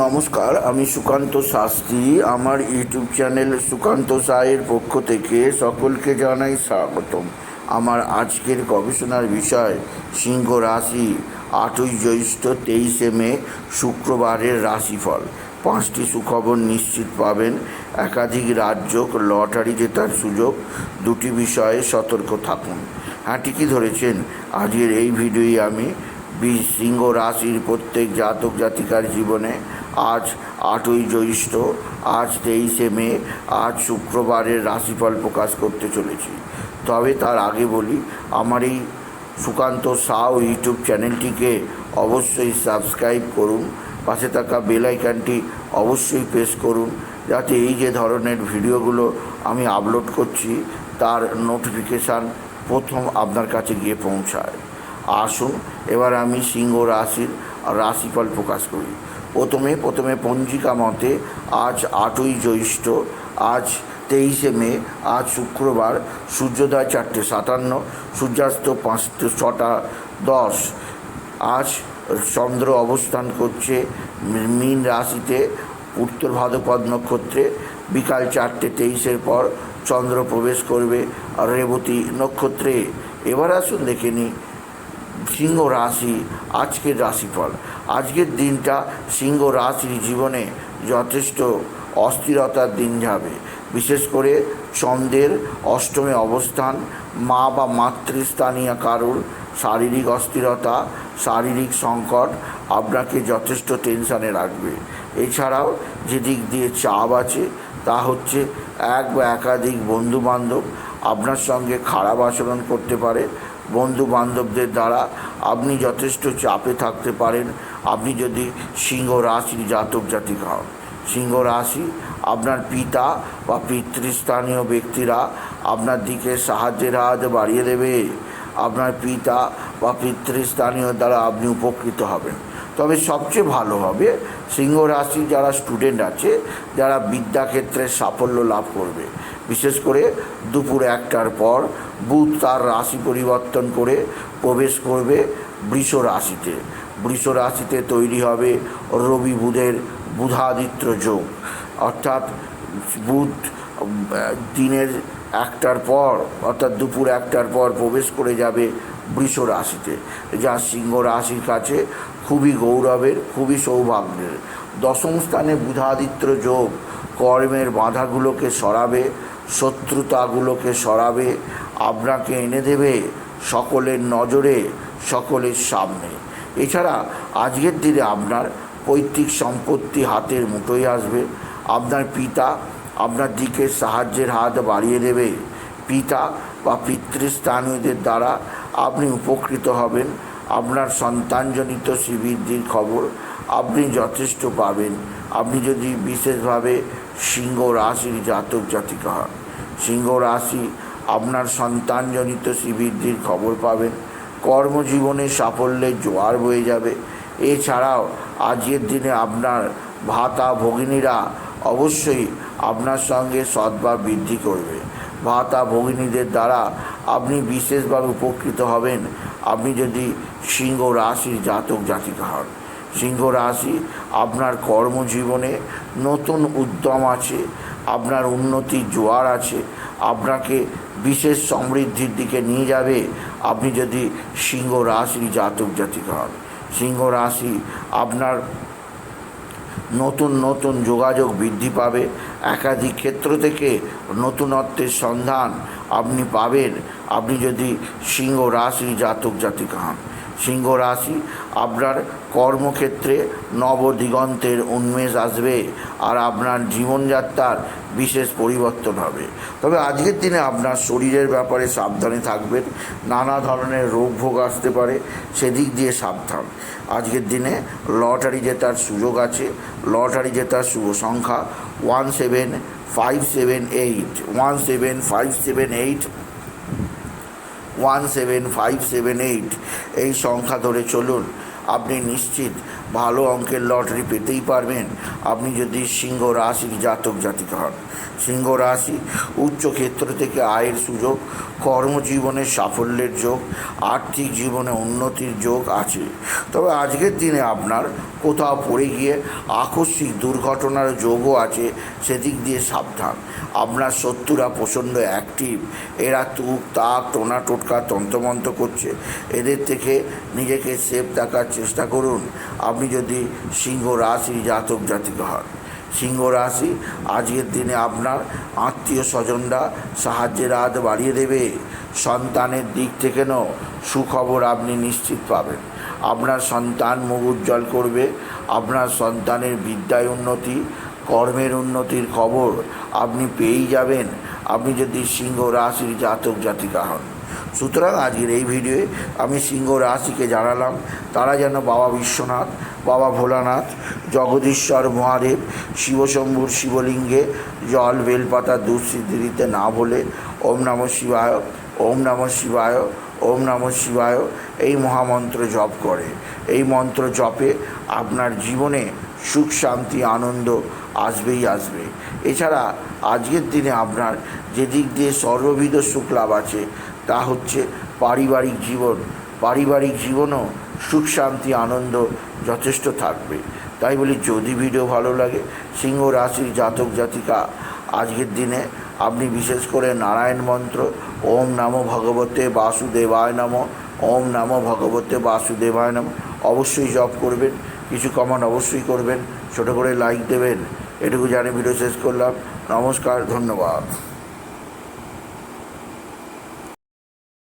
নমস্কার, আমি সুকান্ত শাস্ত্রী। আমার ইউটিউব চ্যানেল সুকান্ত সায়ের পক্ষ থেকে সকলকে জানাই স্বাগতম। আমার আজকের গবেষণার বিষয়, সিংহ রাশি, আটই জ্যৈষ্ঠ তেইশে মে, শুক্রবারের রাশিফল। পাঁচটি সুখবর নিশ্চিত পাবেন। একাধিক রাজ্য লটারি জেতার সুযোগ, দুটি বিষয়ে সতর্ক থাকুন। হ্যাঁ ঠিকই ধরেছেন। আজকের এই ভিডিওই আমি বি- সিংহ রাশির প্রত্যেক জাতক জাতিকার জীবনে আজ আটই জ্যৈষ্ঠ, আজ তেইশে মে, আজ শুক্রবারের রাশিফল প্রকাশ করতে চলেছি। তবে তার আগে বলি, আমার এই সুকান্ত সাউ ইউটিউব চ্যানেলটিকে অবশ্যই সাবস্ক্রাইব করুন, পাশে থাকা বেল আইকনটি অবশ্যই প্রেস করুন, যাতে এই যে ধরনের ভিডিওগুলো আমি আপলোড করছি, তার নোটিফিকেশান প্রথম আপনার কাছে গিয়ে পৌঁছায়। আসুন, এবার আমি সিংহ রাশির রাশিফল প্রকাশ করি। প্রথমে প্রথমে পঞ্জিকা মতে আজ আটই জ্যৈষ্ঠ, আজ তেইশে মে, আজ শুক্রবার, সূর্যোদয় চারটে সাতান্ন, সূর্যাস্ত পাঁচটা ছটা দশ। আজ চন্দ্র অবস্থান করছে মীন রাশিতে, উত্তর ভাদ্রপদ নক্ষত্রে, বিকাল চারটে তেইশের পর চন্দ্র প্রবেশ করবে রেবতী নক্ষত্রে। এবার আসুন দেখে নিই সিংহ রাশি আজকের রাশিফল। আজকের দিনটা সিংহ রাশির জীবনে যথেষ্ট অস্থিরতার দিন যাবে। বিশেষ করে চন্দ্রের অষ্টমে অবস্থান, মা বা মাতৃস্থানীয় কারোর শারীরিক অস্থিরতা, শারীরিক সংকট আপনাকে যথেষ্ট টেনশানে রাখবে। এছাড়াও যেদিক দিয়ে চাপ আছে, তা হচ্ছে এক বা একাধিক বন্ধু বান্ধব আপনার সঙ্গে খারাপ আচরণ করতে পারে বন্ধু বান্ধবদের দ্বারা আপনি যথেষ্ট চাপে থাকতে পারেন। আপনি যদি সিংহ রাশির জাতক জাতিকা হন, সিংহ রাশি আপনার পিতা বা পিতৃস্থানীয় ব্যক্তিরা আপনার দিকে সাহায্যের হাত বাড়িয়ে দেবে। আপনার পিতা বা পিতৃস্থানীয় দ্বারা আপনি উপকৃত হবেন। তবে সবচেয়ে ভালো হবে সিংহ রাশি যারা স্টুডেন্ট আছে, যারা বিদ্যাক্ষেত্রে সাফল্য লাভ করবে। বিশেষ করে দুপুর একটার পর বুধ তার রাশি পরিবর্তন করে প্রবেশ করবে বৃষ রাশিতে। বৃষ রাশিতে তৈরি হবে রবি বুধের বুধাদিত্য যোগ। অর্থাৎ বুধ দিনের একটার পর, অর্থাৎ দুপুর একটার পর প্রবেশ করে যাবে বৃষ রাশিতে। যা সিংহ রাশির কাছে খুবই গৌরবের, খুবই সৌভাগ্যের। দশম স্থানে বুধাদিত্য যোগ কর্মের বাধাগুলোকে সরাবে শত্রুতাগুলোকে সরাবে, আপনাকে এনে দেবে সকলের নজরে, সকলের সামনে। এছাড়া আজকের দিনে আপনার পৈতৃক সম্পত্তি হাতের মুঠোয় আসবে। আপনার পিতা আপনার দিকে সাহায্যের হাত বাড়িয়ে দেবে। পিতা বা পিতৃস্থানীয়দের দ্বারা আপনি উপকৃত হবেন। আপনার সন্তানজনিত শ্রীবৃদ্ধির খবর আপনি যথেষ্ট পাবেন। আপনি যদি বিশেষভাবে সিংহ রাশির জাতক জাতিকা হন। সিংহ রাশি আপনার সন্তানজনিত শ্রীবৃদ্ধির খবর পাবেন। কর্মজীবনে সাফল্যের জোয়ার বয়ে যাবে। এছাড়াও আজকের দিনে আপনার ভাতা ভগিনীরা অবশ্যই আপনার সঙ্গে সদ্ভাব বৃদ্ধি করবে। ভাতা ভগিনীদের দ্বারা আপনি বিশেষভাবে উপকৃত হবেন। আপনি যদি সিংহ রাশির জাতক জাতিকা হন। সিংহ রাশি আপনার কর্মজীবনে নতুন উদ্যম আছে। আপনার উন্নতির জোয়ার আছে, আপনাকে বিশেষ সমৃদ্ধির দিকে নিয়ে যাবে। আপনি যদি সিংহ রাশির জাতক জাতিকা হন, সিংহ রাশি আপনার নতুন নতুন যোগাযোগ বৃদ্ধি পাবে। একাধিক ক্ষেত্র থেকে নতুনত্বের সন্ধান আপনি পাবেন। আপনি যদি সিংহ রাশি জাতক জাতিকা হন সিংহ রাশি, আপনার কর্মক্ষেত্রে নবদিগন্তের উন্মেষ আসবে আর আপনার জীবনযাত্রার বিশেষ পরিবর্তন হবে। তবে আজকের দিনে আপনার শরীরের ব্যাপারে সাবধানে থাকবেন, নানা ধরনের রোগ ভোগ আসতে পারে, সেদিক দিয়ে সাবধান। আজকের দিনে লটারি জেতার সুযোগ আছে, লটারি জেতার শুভ সংখ্যা one seven five seven eight, one seven five seven eight one seven five seven eight এই সংখ্যা ধরে চলুন। আপনি নিশ্চিত ভালো অঙ্কের লটারি পেতেই পারবেন। আপনি যদি সিংহ রাশির জাতক জাতিকা হন, সিংহ রাশি উচ্চ ক্ষেত্র থেকে আয়ের সুযোগ, কর্মজীবনে সাফল্যের যোগ, আর্থিক জীবনে উন্নতির যোগ আছে। তবে আজকের দিনে আপনার কোথাও পড়ে গিয়ে আকস্মিক দুর্ঘটনার যোগও আছে, সেদিক দিয়ে সাবধান। আপনার শত্রুরা প্রচণ্ড অ্যাক্টিভ এরা তুক তাক, টোনা টোটকা, তন্ত্রমন্ত্র করছে। এদের থেকে নিজেকে সেফ রাখার চেষ্টা করুন। আপনি যদি সিংহ রাশি জাতক জাতিকা হন সিংহ রাশি, আজকের দিনে আপনার আত্মীয় স্বজনরা সাহায্যের হাত বাড়িয়ে দেবে। সন্তানের দিক থেকেও সুখবর আপনি নিশ্চিত পাবেন। আপনার সন্তান মুখ উজ্জ্বল করবে, আপনার সন্তানের বিদ্যায় উন্নতি, কর্মের উন্নতির খবর আপনি পেয়েই যাবেন। আপনি যদি সিংহ রাশির জাতক জাতিকা হন। সুতরাং আজকের এই ভিডিওয়ে আমি সিংহ রাশিকে জানালাম। তারা যেন বাবা বিশ্বনাথ, বাবা ভোলানাথ, জগদীশ্বর মহাদেব, শিবশম্ভুর শিবলিঙ্গে জল বেলপাতা দুঃসিদ্ধি দিতে না বলে ওম নম শিবায়, ওম নম শিবায়, ওম নম শিবায় এই মহামন্ত্র জপ করে। এই মন্ত্র জপে আপনার জীবনে সুখ, শান্তি, আনন্দ আসবেই আসবে। এছাড়া আজকের দিনে আপনার যেদিক দিয়ে সর্ববিধ সুখ লাভ আছে তা হচ্ছে পারিবারিক জীবন। পারিবারিক জীবনও সুখ, শান্তি, আনন্দ যথেষ্ট থাকবে। তাই বলি, যদি ভিডিও ভালো লাগে, সিংহ রাশির জাতক জাতিকা, আজকের দিনে আপনি বিশেষ করে নারায়ণ মন্ত্র, ওম নমো ভগবতে বাসুদেবায় নম, ওম নমো ভগবতে বাসুদেবায় নম, অবশ্যই জপ করবেন, কিছু কমেন্ট অবশ্যই করবেন, ছোটো করে লাইক দেবেন। এটুকু জানি ভিডিও শেষ করলাম। নমস্কার, ধন্যবাদ।